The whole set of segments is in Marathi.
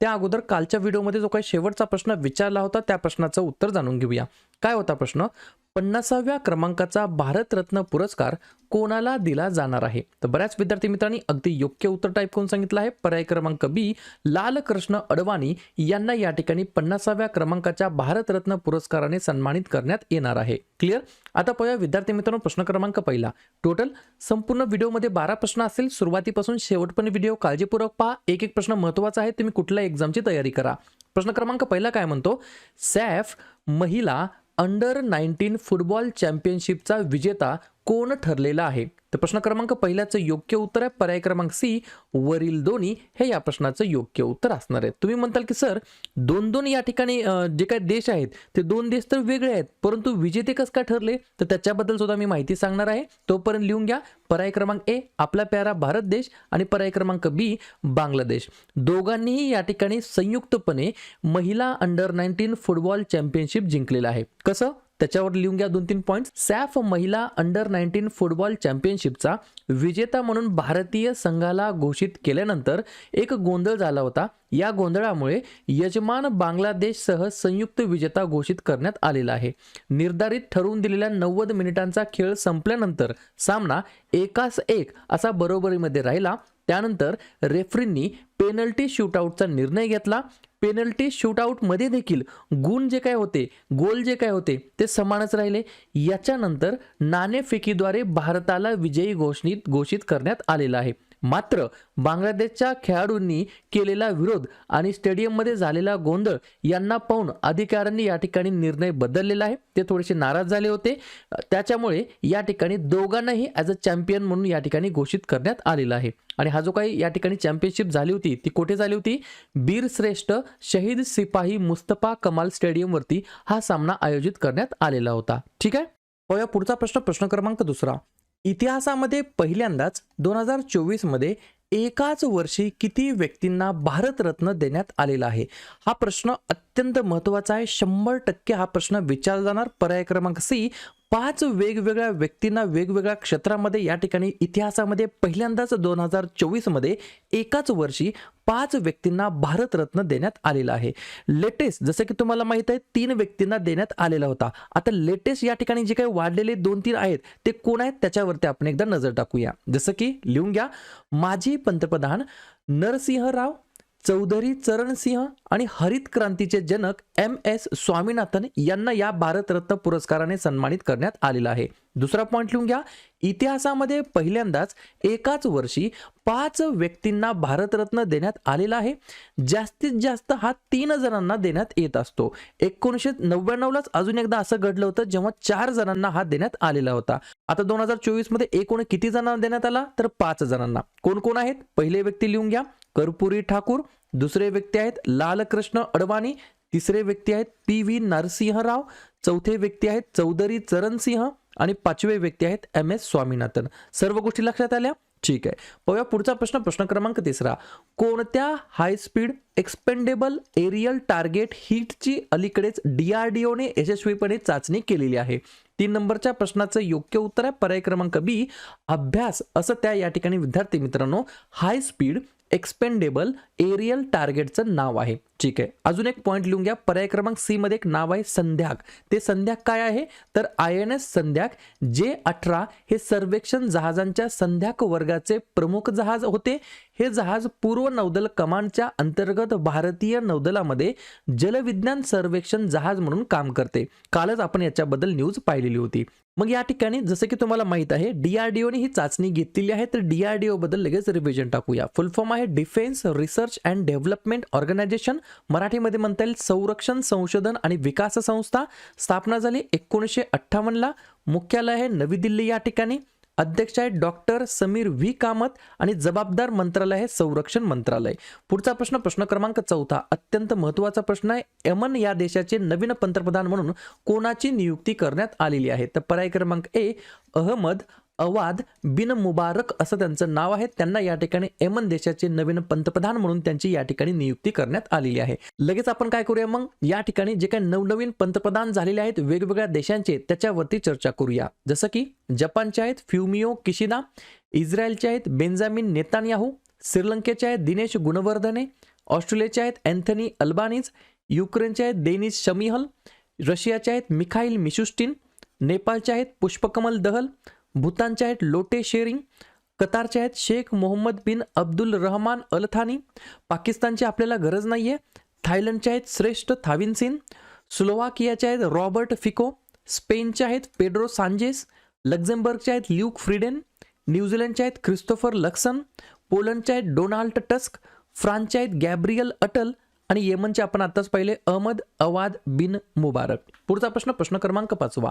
त्या अगोदर कालच्या व्हिडिओमध्ये जो काही शेवटचा प्रश्न विचारला होता त्या प्रश्नाचं उत्तर जाणून घेऊया. काय होता प्रश्न? पन्नासाव्या क्रमांकाचा भारतरत्न पुरस्कार कोणाला दिला जाणार आहे? तर बऱ्याच विद्यार्थी मित्रांनी अगदी योग्य उत्तर टाईप करून सांगितलं आहे. पर्याय क्रमांक बी लालकृष्ण अडवाणी यांना या ठिकाणी पन्नासाव्या क्रमांकाच्या भारतरत्न पुरस्काराने सन्मानित करण्यात येणार आहे. क्लिअर आता पाहूया विद्यार्थी मित्रांनो प्रश्न क्रमांक पहिला. टोटल संपूर्ण व्हिडिओमध्ये बारा प्रश्न असेल सुरुवातीपासून शेवटपर्यंत व्हिडिओ काळजीपूर्वक पहा. एक एक प्रश्न महत्त्वाचा आहे. तुम्ही कुठल्या एक्झामची तयारी करा. प्रश्न क्रमांक पहिला काय म्हणतो? सॅफ महिला अंडर नाईन्टीन फुटबॉल चॅम्पियनशिपचा विजेता कोण ठरलेला आहे? तर प्रश्न क्रमांक पहिल्याचं योग्य उत्तर आहे. पर्याय क्रमांक सी वरील दोन्ही हे या प्रश्नाचं योग्य उत्तर असणार आहे. तुम्ही म्हणताल की सर दोन दोन या ठिकाणी जे काही देश आहेत ते दोन देश तर वेगळे आहेत परंतु विजेते कसं का ठरले? तर त्याच्याबद्दल सुद्धा मी माहिती सांगणार आहे. तोपर्यंत लिहून घ्या. पर्याय क्रमांक ए आपला प्यारा भारत देश आणि पर्याय क्रमांक बी बांगलादेश. दोघांनीही या ठिकाणी संयुक्तपणे महिला अंडर नाईन्टीन फुटबॉल चॅम्पियनशिप जिंकलेलं आहे. कसं? त्याच्यावर लिहून घ्या दोन तीन पॉईंट सॅफ महिला अंडर नाईन्टीन फुटबॉल चॅम्पियनशिपचा विजेता म्हणून भारतीय संघाला घोषित केल्यानंतर एक गोंधळ झाला होता. या गोंधळामुळे यजमान बांगलादेशसह संयुक्त विजेता घोषित करण्यात आलेला आहे. निर्धारित ठरवून दिलेल्या नव्वद मिनिटांचा खेळ संपल्यानंतर सामना एकास एक असा बरोबरीमध्ये राहिला. त्यानंतर रेफरींनी पेनल्टी शूटआउटचा निर्णय घेतला. पेनल्टी शूटआउटमध्ये देखील गुण जे काय होते गोल जे काय होते ते समानच राहिले. याच्यानंतर नाणेफेकीद्वारे भारताला विजयी घोषणित घोषित करण्यात आलेला आहे. मात्र बांगलादेशच्या खेळाडूंनी केलेला विरोध आणि स्टेडियममध्ये झालेला गोंधळ यांना पाहून अधिकाऱ्यांनी या ठिकाणी निर्णय बदललेला आहे. ते थोडेसे नाराज झाले होते. त्याच्यामुळे या ठिकाणी दोघांनाही ॲज अ चॅम्पियन म्हणून या ठिकाणी घोषित करण्यात आलेला आहे. आणि हा जो काही या ठिकाणी चॅम्पियनशिप झाली होती ती कुठे झाली होती? बीर श्रेष्ठ शहीद सिपाही मुस्तफा कमाल स्टेडियमवरती हा सामना आयोजित करण्यात आलेला होता. ठीक आहे? पाहूया पुढचा प्रश्न प्रश्न क्रमांक दुसरा. इतिहासामध्ये पहिल्यांदाच दोन हजार चोवीसमध्ये एकाच वर्षी किती व्यक्तींना भारतरत्न देण्यात आलेला आहे? हा प्रश्न अत्यंत महत्त्वाचा आहे. शंभर टक्के हा प्रश्न विचारला जाणार पर्याय क्रमांक सी पाच वेगवेगळ्या व्यक्तींना वेगवेगळ्या क्षेत्रामध्ये या ठिकाणी इतिहासामध्ये पहिल्यांदाच दोन हजार चोवीसमध्ये एकाच वर्षी पाच व्यक्तींना भारतरत्न देण्यात आलेला आहे. लेटेस्ट जसं की तुम्हाला माहीत आहे तीन व्यक्तींना देण्यात आलेला होता. आता लेटेस्ट या ठिकाणी जे काही वाढलेले दोन तीन आहेत ते कोण आहेत त्याच्यावरती आपण एकदा नजर टाकूया. जसं की लिहून घ्या माजी पंतप्रधान नरसिंह राव चौधरी चरणसिंह आणि हरित क्रांतीचे जनक एम एस स्वामीनाथन यांना या भारतरत्न पुरस्काराने सन्मानित करण्यात आलेला आहे. दुसरा पॉईंट लिहून घ्या. इतिहासामध्ये पहिल्यांदाच एकाच वर्षी पाच व्यक्तींना भारतरत्न देण्यात आलेला आहे. जास्तीत जास्त हा तीन जणांना देण्यात येत असतो. एकोणीसशे नव्याण्णवलाच अजून एकदा असं घडलं होतं जेव्हा चार जणांना हा देण्यात आलेला होता. आता दोन हजार चोवीसमध्ये एकूण किती जणांना देण्यात आला? तर पाच जणांना. कोण कोण आहेत? पहिले व्यक्ती लिहून घ्या. कर्पुरी ठाकूर दुसरे व्यक्ती आहेत लालकृष्ण अडवाणी. तिसरे व्यक्ती आहेत पी व्ही नरसिंहराव. चौथे व्यक्ती आहेत चौधरी चरणसिंह. आणि पाचवे व्यक्ती आहेत एम एस स्वामीनाथन. सर्व गोष्टी लक्षात आल्या? ठीक आहे. पाहूया पुढचा प्रश्न प्रश्न क्रमांक तिसरा. कोणत्या high speed expendable aerial target हिटची अलीकडेच डीआरडीओने यशस्वीपणे चाचणी केलेली आहे? तीन नंबरच्या प्रश्नाचं योग्य उत्तर आहे. पर्याय क्रमांक बी अभ्यास. असं त्या या ठिकाणी विद्यार्थी मित्रांनो हाय स्पीड एक्सपेंडेबल एरियल टार्गेटचं नाव आहे. ठीक आहे. अजून एक पॉईंट लिहून घ्या. पर्याय क्रमांक सी मध्ये एक नाव आहे संध्याक. ते संध्याक काय आहे? तर आय एन एस संध्याक जे अठरा हे सर्वेक्षण जहाजांच्या संध्याक वर्गाचे प्रमुख जहाज होते. हे जहाज पूर्व नौदल कमांडच्या अंतर्गत भारतीय नौदलामध्ये जलविज्ञान सर्वेक्षण जहाज म्हणून काम करते. कालच आपण याच्याबद्दल न्यूज पाहिलेली होती. मग या ठिकाणी जसं की तुम्हाला माहीत आहे डीआरडीओने ही चाचणी घेतलेली आहे. तर डीआरडीओ बद्दल लगेच रिव्हिजन टाकूया. फुल फॉर्म आहे defence research and development organisation मराठीमध्ये म्हणता येईल संरक्षण संशोधन आणि विकास संस्था. स्थापना झाली एकोणीसशे अठ्ठावन्नला. मुख्यालय आहे नवी दिल्ली या ठिकाणी. अध्यक्ष आहेत डॉक्टर समीर व्ही. कामत आणि जबाबदार मंत्रालय आहे संरक्षण मंत्रालय. पुढचा प्रश्न प्रश्न क्रमांक चौथा अत्यंत महत्त्वाचा प्रश्न आहे. यमन या देशाचे नवीन पंतप्रधान म्हणून कोणाची नियुक्ती करण्यात आलेली आहे? तर पर्याय क्रमांक ए अहमद अवाद बिन मुबारक असं त्यांचं नाव आहे. त्यांना या ठिकाणी एमन देशाचे नवीन पंतप्रधान म्हणून त्यांची या ठिकाणी नियुक्ती करण्यात आलेली आहे. लगेच आपण काय करूया मग? या ठिकाणी जे काही नवनवीन पंतप्रधान झालेले आहेत वेगवेगळ्या देशांचे त्याच्यावरती चर्चा करूया. जसं की जपानचे आहेत फ्युमिओ किशिदा इस्रायलचे आहेत बेंजामिन नेतान्याहू श्रीलंकेचे आहेत दिनेश गुणवर्धने ऑस्ट्रेलियाचे आहेत अँथनी अल्बानीज युक्रेनचे आहेत देनिस शमिहल रशियाचे आहेत मिखाईल मिशुस्टिन नेपाळचे आहेत पुष्पकमल दहल भूतानचे आहेत लोटे शेरिंग कतारचे आहेत शेख मोहम्मद बिन अब्दुल रहमान अल थानी पाकिस्तानची आपल्याला गरज नाही आहे थायलंडचे आहेत श्रेष्ठ थाविनसिन स्लोवाकियाचे आहेत रॉबर्ट फिको स्पेनचे आहेत पेड्रो सांजेस लक्झेंबर्गचे आहेत ल्यूक फ्रीडेन न्यूझीलंडचे आहेत क्रिस्टोफर लक्सन पोलंडचे आहेत डोनाल्ड टस्क फ्रान्सचे आहेत गॅब्रियल अटल आणि येमनचे आपण आताच पाहिले अहमद अवाद बिन मुबारक. पुढचा प्रश्न प्रश्न क्रमांक पाचवा.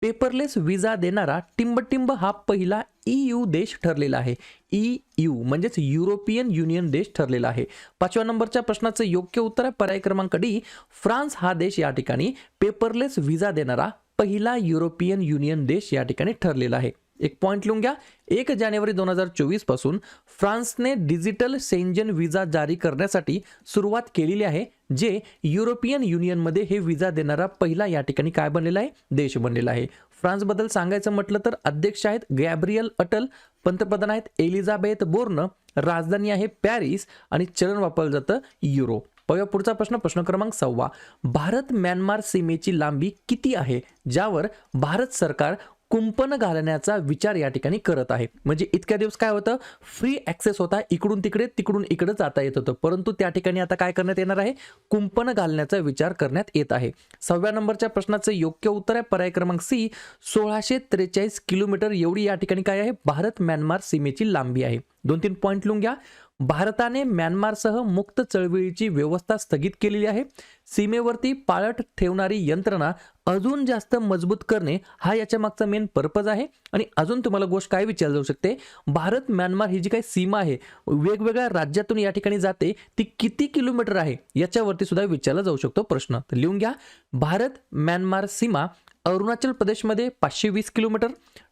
पेपरलेस विजा देणारा टिंबटिंब हा पहिला यू देश ठरलेला आहे. ई यू म्हणजेच युरोपियन युनियन देश ठरलेला आहे. पाचव्या नंबरच्या प्रश्नाचं योग्य उत्तर आहे. पर्याय क्रमांक डी फ्रान्स हा देश या ठिकाणी पेपरलेस विजा देणारा पहिला युरोपियन युनियन देश या ठिकाणी ठरलेला आहे. एक पॉइंट लिहून घ्या. एक जानेवारी दोन हजार चोवीसपासून फ्रान्सने डिजिटल सेंजन विजा जारी करण्यासाठी सुरुवात केलेली आहे जे युरोपियन युनियनमध्ये हे विजा देणारा पहिला या ठिकाणी काय बनलेला आहे? देश बनलेला आहे. फ्रान्सबद्दल सांगायचं म्हटलं तर अध्यक्ष आहेत गॅब्रियल अटल पंतप्रधान आहेत एलिझाबेथ बोर्न राजधानी आहे पॅरिस आणि चलन वापरलं जातं युरो. पाहूया पुढचा प्रश्न प्रश्न क्रमांक सव्वा भारत म्यानमार सीमेची लांबी किती आहे? ज्यावर भारत सरकार कुंपण घालण्याचा विचार या ठिकाणी करत आहे म्हणजे इतक्या दिवस काय होतं? फ्री ऍक्सेस होता इकडून तिकडे तिकडून इकडे जाता येत होतं. परंतु त्या ठिकाणी आता काय करण्यात येणार आहे? कुंपण घालण्याचा विचार करण्यात येत आहे. सहाव्या नंबरच्या प्रश्नाचं योग्य उत्तर आहे. पर्याय क्रमांक सी सोळाशे त्रेचाळीस किलोमीटर एवढी या ठिकाणी काय आहे? भारत म्यानमार सीमेची लांबी आहे. दोन तीन पॉईंट लिहून घ्या. भारताने म्यानमारसह मुक्त चळवळीची व्यवस्था स्थगित केलेली आहे. सीमेवरती पाळत ठेवणारी यंत्रणा अजून जास्त मजबूत करणे हा याच्या मागचा मेन पर्पज आहे. आणि अजून तुम्हाला गोष्ट काय विचारली जाऊ शकते? भारत म्यानमार ही जी काही सीमा आहे वेगवेगळ्या राज्यातून या ठिकाणी जाते ती किती किलोमीटर आहे याच्यावरती सुद्धा विचारला जाऊ शकतो प्रश्न. तर लिहून घ्या भारत म्यानमार सीमा अरुणाचल प्रदेशमध्ये पाचशे वीस किलोमीटर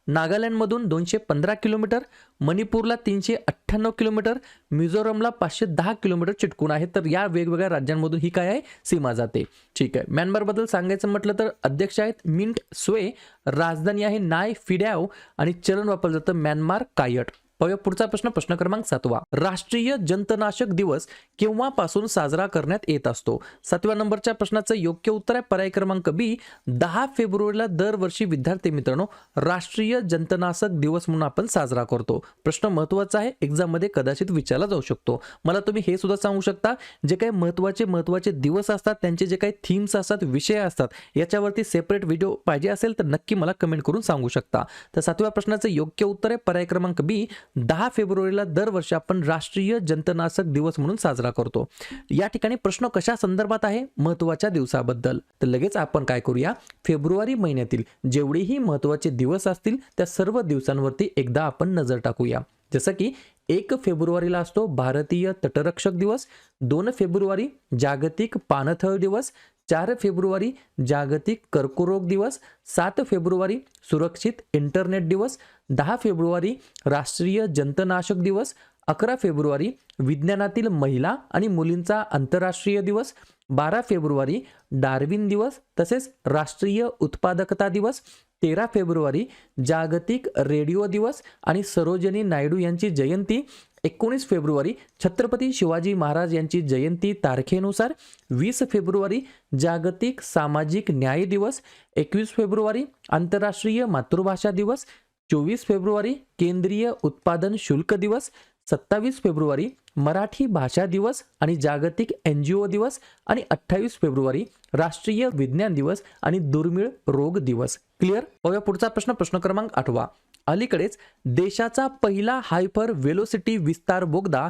नागालँडमधून दोनशे पंधरा किलोमीटर मणिपूरला तीनशे अठ्ठ्याण्णव किलोमीटर मिझोरमला पाचशे दहा किलोमीटर चिटकून आहे. तर या वेगवेगळ्या राज्यांमधून ही काय आहे? सीमा जाते. ठीक आहे. म्यानमारबद्दल सांगायचं म्हटलं तर अध्यक्ष आहेत मिंट स्वे राजधानी आहे नाय फिड्याव आणि चलन वापरलं जातं म्यानमार कायट. पाहूया पुढचा प्रश्न प्रश्न क्रमांक सातवा. राष्ट्रीय जंतनाशक दिवस केव्हापासून साजरा करण्यात येत असतो? सातव्या नंबरच्या प्रश्नाचं योग्य उत्तर आहे. पर्याय क्रमांक बी दहा फेब्रुवारीला दरवर्षी विद्यार्थी मित्रांनो राष्ट्रीय जंतनाशक दिवस म्हणून आपण साजरा करतो. प्रश्न महत्त्वाचा आहे. एक्झाममध्ये कदाचित विचारला जाऊ शकतो. मला तुम्ही हे सुद्धा सांगू शकता जे काही महत्त्वाचे महत्त्वाचे दिवस असतात त्यांचे जे काही थीम्स असतात विषय असतात याच्यावरती सेपरेट व्हिडिओ पाहिजे असेल तर नक्की मला कमेंट करून सांगू शकता. तर सातव्या प्रश्नाचं योग्य उत्तर आहे. पर्याय क्रमांक बी दहा फेब्रुवारीला दरवर्षी आपण राष्ट्रीय जंतनाशक दिवस म्हणून साजरा करतो. या ठिकाणी प्रश्न कशा संदर्भात आहे? महत्त्वाच्या दिवसाबद्दल. तर लगेच आपण काय करूया? फेब्रुवारी महिन्यातील जेवढेही महत्त्वाचे दिवस असतील त्या सर्व दिवसांवरती एकदा आपण नजर टाकूया. जसं की एक फेब्रुवारीला असतो भारतीय तटरक्षक दिवस दोन फेब्रुवारी जागतिक पाणथळ दिवस चार फेब्रुवारी जागतिक कर्करोग दिवस सात फेब्रुवारी सुरक्षित इंटरनेट दिवस दहा फेब्रुवारी राष्ट्रीय जंतनाशक दिवस अकरा फेब्रुवारी विज्ञानातील महिला आणि मुलींचा आंतरराष्ट्रीय दिवस बारा फेब्रुवारी डार्विन दिवस तसेच राष्ट्रीय उत्पादकता दिवस तेरा फेब्रुवारी जागतिक रेडिओ दिवस आणि सरोजनी नायडू यांची जयंती एकोणीस फेब्रुवारी छत्रपती शिवाजी महाराज यांची जयंती तारखेनुसार वीस फेब्रुवारी जागतिक सामाजिक न्याय दिवस एकवीस फेब्रुवारी आंतरराष्ट्रीय मातृभाषा दिवस चोवीस फेब्रुवारी केंद्रीय उत्पादन शुल्क दिवस सत्तावीस फेब्रुवारी मराठी भाषा दिवस आणि जागतिक एन जी ओ दिवस आणि अठ्ठावीस फेब्रुवारी राष्ट्रीय विज्ञान दिवस आणि दुर्मिळ रोग दिवस. क्लिअर? पाहूया पुढचा प्रश्न प्रश्न क्रमांक आठवा. अलीकडेच देशाचा पहिला हायपर वेलोसिटी विस्तार बोगदा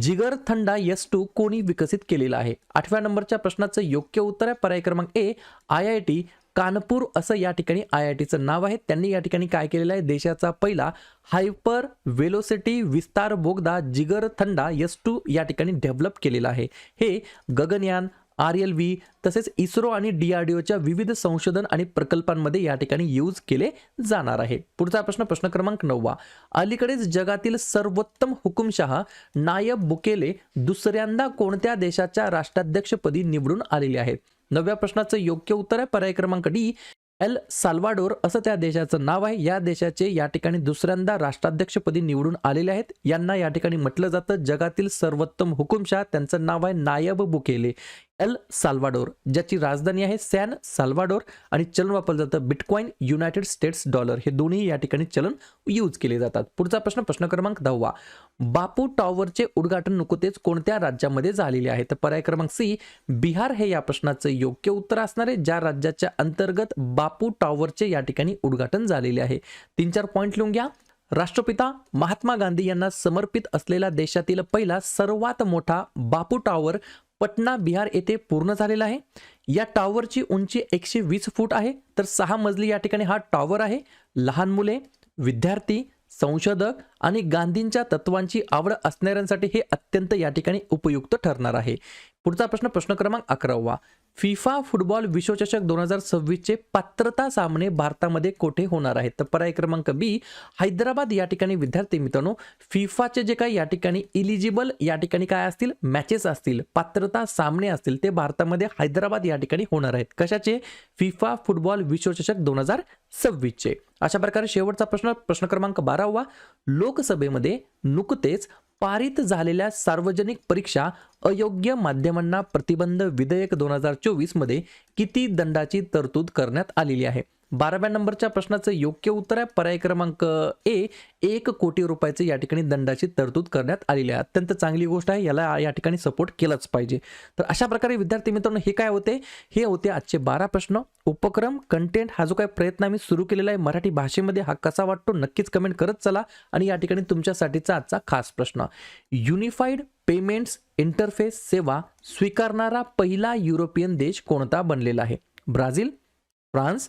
जिगर थंडा एस टू कोणी विकसित केलेला आहे. आठव्या नंबरच्या प्रश्नाचं योग्य उत्तर आहे. पर्याय क्रमांक A I I T. Kanpur असं या ठिकाणी आय आय टीचं नाव आहे. त्यांनी या ठिकाणी काय केलेलं आहे? देशाचा पहिला हायपर वेलोसिटी विस्तार बोगदा जिगर थंडा एस टू या ठिकाणी डेव्हलप केलेला आहे. हे गगनयान आर एल व्ही तसेच इस्रो आणि डी आर डी ओच्या विविध संशोधन आणि प्रकल्पांमध्ये या ठिकाणी यूज केले जाणार आहे. पुढचा प्रश्न प्रश्न क्रमांक नववा. अलीकडेच जगातील सर्वोत्तम हुकुमशहा नायब बुकेले दुसऱ्यांदा कोणत्या देशाच्या राष्ट्राध्यक्षपदी निवडून आलेले आहेत? नवव्या प्रश्नाचं योग्य उत्तर आहे पर्याय क्रमांक डी. एल. साल्वाडोर असं त्या देशाचं नाव आहे. या देशाचे या ठिकाणी दुसऱ्यांदा राष्ट्राध्यक्षपदी निवडून आलेले आहेत. यांना या ठिकाणी म्हटलं जातं जगातील सर्वोत्तम हुकुमशाह. त्यांचं नाव आहे नायब बुकेले. एल साल्वाडोर ज्याची राजधानी आहे सॅन साल्वाडोर आणि चलन वापरलं जातं बिटकॉईन युनायटेड स्टेट्स डॉलर. हे दोन्ही या ठिकाणी चलन यूज केले जातात. पुढचा प्रश्न प्रश्न क्रमांक दहावा. बापू टॉवरचे उद्घाटन नुकतेच कोणत्या राज्यामध्ये झालेले आहे? तर पर्याय क्रमांक सी बिहार हे या प्रश्नाचं योग्य उत्तर असणार आहे ज्या राज्याच्या अंतर्गत बापू टॉवरचे या ठिकाणी उद्घाटन झालेले आहे. तीन चार पॉईंट लिहून घ्या. राष्ट्रपिता महात्मा गांधी यांना समर्पित असलेला देशातील पहिला सर्वात मोठा बापू टॉवर पटना बिहार येथे पूर्ण झालेला आहे. या टॉवरची उंची एकशे वीस फूट आहे. तर सहा मजली या ठिकाणी हा टॉवर आहे. लहान मुले विद्यार्थी संशोधक आणि गांधींच्या तत्वांची आवड असणाऱ्यांसाठी हे अत्यंत या ठिकाणी उपयुक्त ठरणार आहे. पुढचा प्रश्न प्रश्न क्रमांक अकरावा. फिफा फुटबॉल विश्वचषक दोन हजार सव्वीसचे पात्रता सामने भारतामध्ये कोठे होणार आहेत? तर पर्याय क्रमांक बी हैदराबाद या ठिकाणी. विद्यार्थी मित्रांनो फिफाचे जे काही या ठिकाणी इलिजिबल या ठिकाणी काय असतील? मॅचेस असतील पात्रता सामने असतील ते भारतामध्ये हैदराबाद या ठिकाणी होणार आहेत. कशाचे? फिफा फुटबॉल विश्वचषक दोन हजार सव्वीसचे. अशा प्रकारे शेवटचा प्रश्न प्रश्न क्रमांक बारावा. लोकसभेमध्ये नुकतेच पारित झालेल्या सार्वजनिक परीक्षा अयोग्य माध्यमांना प्रतिबंध विधेयक दोन हजार चोवीसमध्ये किती दंडाची तरतूद करण्यात आलेली आहे? बाराव्या नंबरच्या प्रश्नाचं योग्य उत्तर आहे. पर्याय क्रमांक ए एक कोटी रुपयाचे या ठिकाणी दंडाची तरतूद करण्यात आलेली आहे. अत्यंत चांगली गोष्ट आहे. याला या ठिकाणी सपोर्ट केलाच पाहिजे. तर अशा प्रकारे विद्यार्थी मित्रांनो हे काय होते? हे होते आजचे बारा प्रश्न. उपक्रम कंटेंट हा जो काही प्रयत्न आम्ही सुरू केलेला आहे मराठी भाषेमध्ये हा कसा वाटतो? नक्कीच कमेंट करत चला. आणि या ठिकाणी तुमच्यासाठीचा आजचा खास प्रश्न. युनिफाईड पेमेंट्स इंटरफेस सेवा स्वीकारणारा पहिला युरोपियन देश कोणता बनलेला आहे? ब्राझील फ्रान्स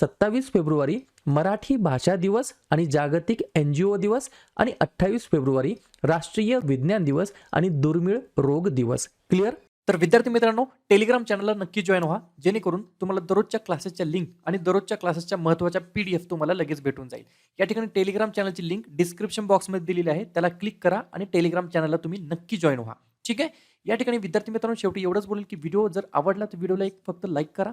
सत्तावीस फेब्रुवारी मराठी भाषा दिवस आणि जागतिक एन जी ओ दिवस आणि अठ्ठावीस फेब्रुवारी राष्ट्रीय विज्ञान दिवस आणि दुर्मिळ रोग दिवस. क्लिअर तर विद्यार्थी मित्रांनो टेलिग्राम चॅनलला नक्की जॉईन व्हा जेणेकरून तुम्हाला दररोजच्या क्लासेसच्या लिंक आणि दररोजच्या क्लासेसच्या महत्त्वाच्या पी डी एफ तुम्हाला लगेच भेटून जाईल. या ठिकाणी टेलिग्राम चॅनलची लिंक डिस्क्रिप्शन बॉक्समध्ये दिलेली आहे. त्याला क्लिक करा आणि टेलिग्राम चॅनलला तुम्ही नक्की जॉईन व्हा. ठीक आहे? या ठिकाणी विद्यार्थी मित्रांनो शेवटी एवढंच बोलेल की व्हिडिओ जर आवडला तर व्हिडिओला एक फक्त लाईक करा.